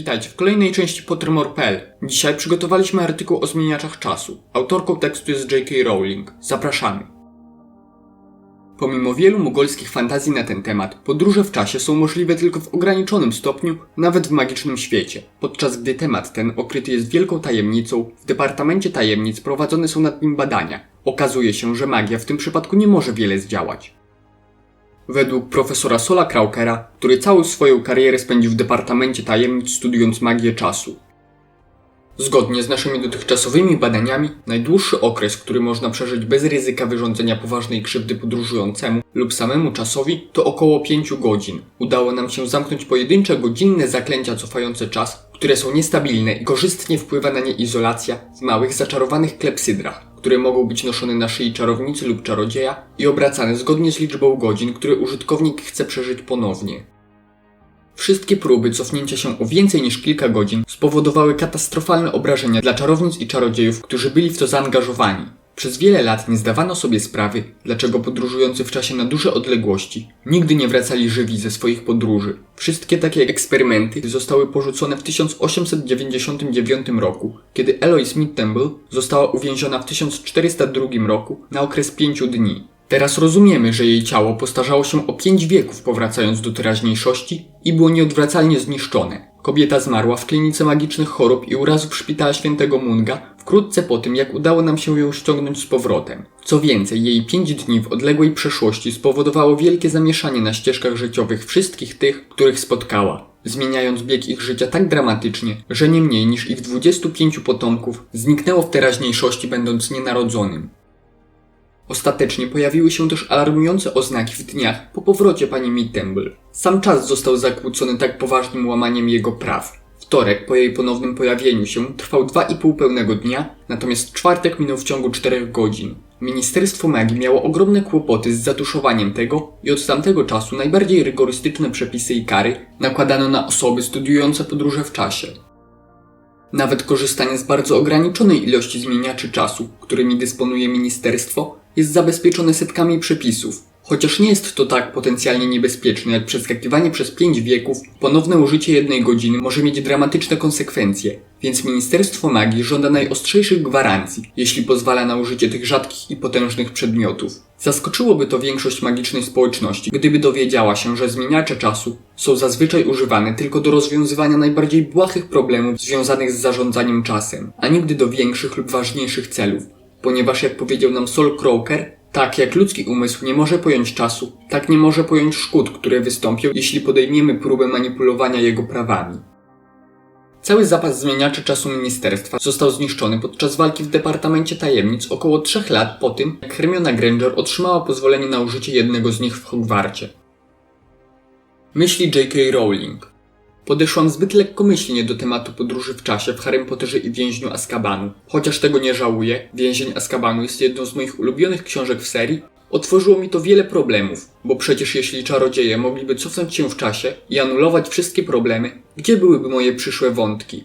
Witajcie w kolejnej części Pottermore.pl. Dzisiaj przygotowaliśmy artykuł o zmieniaczach czasu. Autorką tekstu jest J.K. Rowling. Zapraszamy. Pomimo wielu mogolskich fantazji na ten temat, podróże w czasie są możliwe tylko w ograniczonym stopniu, nawet w magicznym świecie. Podczas gdy temat ten okryty jest wielką tajemnicą, w Departamencie Tajemnic prowadzone są nad nim badania. Okazuje się, że magia w tym przypadku nie może wiele zdziałać. Według profesora Sola Kraukera, który całą swoją karierę spędził w Departamencie Tajemnic studiując magię czasu. Zgodnie z naszymi dotychczasowymi badaniami, najdłuższy okres, który można przeżyć bez ryzyka wyrządzenia poważnej krzywdy podróżującemu lub samemu czasowi, to około 5 godzin. Udało nam się zamknąć pojedyncze godzinne zaklęcia cofające czas, które są niestabilne i korzystnie wpływa na nie izolacja w małych zaczarowanych klepsydrach, które mogą być noszone na szyi czarownicy lub czarodzieja i obracane zgodnie z liczbą godzin, które użytkownik chce przeżyć ponownie. Wszystkie próby cofnięcia się o więcej niż kilka godzin spowodowały katastrofalne obrażenia dla czarownic i czarodziejów, którzy byli w to zaangażowani. Przez wiele lat nie zdawano sobie sprawy, dlaczego podróżujący w czasie na duże odległości nigdy nie wracali żywi ze swoich podróży. Wszystkie takie eksperymenty zostały porzucone w 1899 roku, kiedy Eloise Smith Temple została uwięziona w 1402 roku na okres pięciu dni. Teraz rozumiemy, że jej ciało postarzało się o pięć wieków powracając do teraźniejszości i było nieodwracalnie zniszczone. Kobieta zmarła w klinice magicznych chorób i urazów szpitala świętego Munga wkrótce po tym, jak udało nam się ją ściągnąć z powrotem. Co więcej, jej pięć dni w odległej przeszłości spowodowało wielkie zamieszanie na ścieżkach życiowych wszystkich tych, których spotkała zmieniając bieg ich życia tak dramatycznie, że nie mniej niż ich 25 potomków zniknęło w teraźniejszości będąc nienarodzonym. Ostatecznie pojawiły się też alarmujące oznaki w dniach po powrocie pani Mittemble. Sam czas został zakłócony tak poważnym łamaniem jego praw. Wtorek po jej ponownym pojawieniu się trwał 2,5 pełnego dnia, natomiast czwartek minął w ciągu 4 godzin. Ministerstwo Magii miało ogromne kłopoty z zatuszowaniem tego i od tamtego czasu najbardziej rygorystyczne przepisy i kary nakładano na osoby studiujące podróże w czasie. Nawet korzystanie z bardzo ograniczonej ilości zmieniaczy czasu, którymi dysponuje ministerstwo, jest zabezpieczone setkami przepisów. Chociaż nie jest to tak potencjalnie niebezpieczne jak przeskakiwanie przez pięć wieków, ponowne użycie jednej godziny może mieć dramatyczne konsekwencje, więc Ministerstwo Magii żąda najostrzejszych gwarancji, jeśli pozwala na użycie tych rzadkich i potężnych przedmiotów. Zaskoczyłoby to większość magicznej społeczności, gdyby dowiedziała się, że zmieniacze czasu są zazwyczaj używane tylko do rozwiązywania najbardziej błahych problemów związanych z zarządzaniem czasem, a nigdy do większych lub ważniejszych celów. Ponieważ jak powiedział nam Sol Croker, tak jak ludzki umysł nie może pojąć czasu, tak nie może pojąć szkód, które wystąpią, jeśli podejmiemy próbę manipulowania jego prawami. Cały zapas zmieniaczy czasu ministerstwa został zniszczony podczas walki w Departamencie Tajemnic około trzech lat po tym, jak Hermiona Granger otrzymała pozwolenie na użycie jednego z nich w Hogwarcie. Myśli J.K. Rowling Podeszłam zbyt lekkomyślnie do tematu podróży w czasie w Harrym Potterze i Więźniu Azkabanu. Chociaż tego nie żałuję, Więzień Azkabanu jest jedną z moich ulubionych książek w serii, otworzyło mi to wiele problemów, bo przecież jeśli czarodzieje mogliby cofnąć się w czasie i anulować wszystkie problemy, gdzie byłyby moje przyszłe wątki?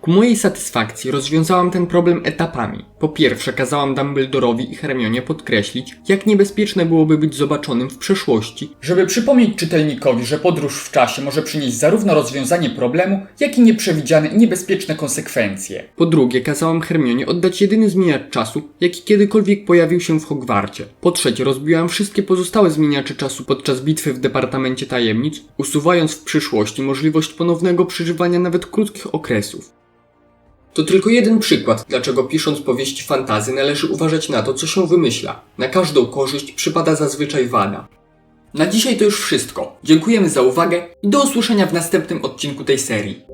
Ku mojej satysfakcji rozwiązałam ten problem etapami. Po pierwsze, kazałam Dumbledorowi i Hermionie podkreślić, jak niebezpieczne byłoby być zobaczonym w przeszłości, żeby przypomnieć czytelnikowi, że podróż w czasie może przynieść zarówno rozwiązanie problemu, jak i nieprzewidziane i niebezpieczne konsekwencje. Po drugie, kazałam Hermionie oddać jedyny zmieniacz czasu, jaki kiedykolwiek pojawił się w Hogwarcie. Po trzecie, rozbiłam wszystkie pozostałe zmieniacze czasu podczas bitwy w Departamencie Tajemnic, usuwając w przyszłości możliwość ponownego przeżywania nawet krótkich okresów. To tylko jeden przykład, dlaczego pisząc powieści fantazy należy uważać na to, co się wymyśla. Na każdą korzyść przypada zazwyczaj wada. Na dzisiaj to już wszystko. Dziękujemy za uwagę i do usłyszenia w następnym odcinku tej serii.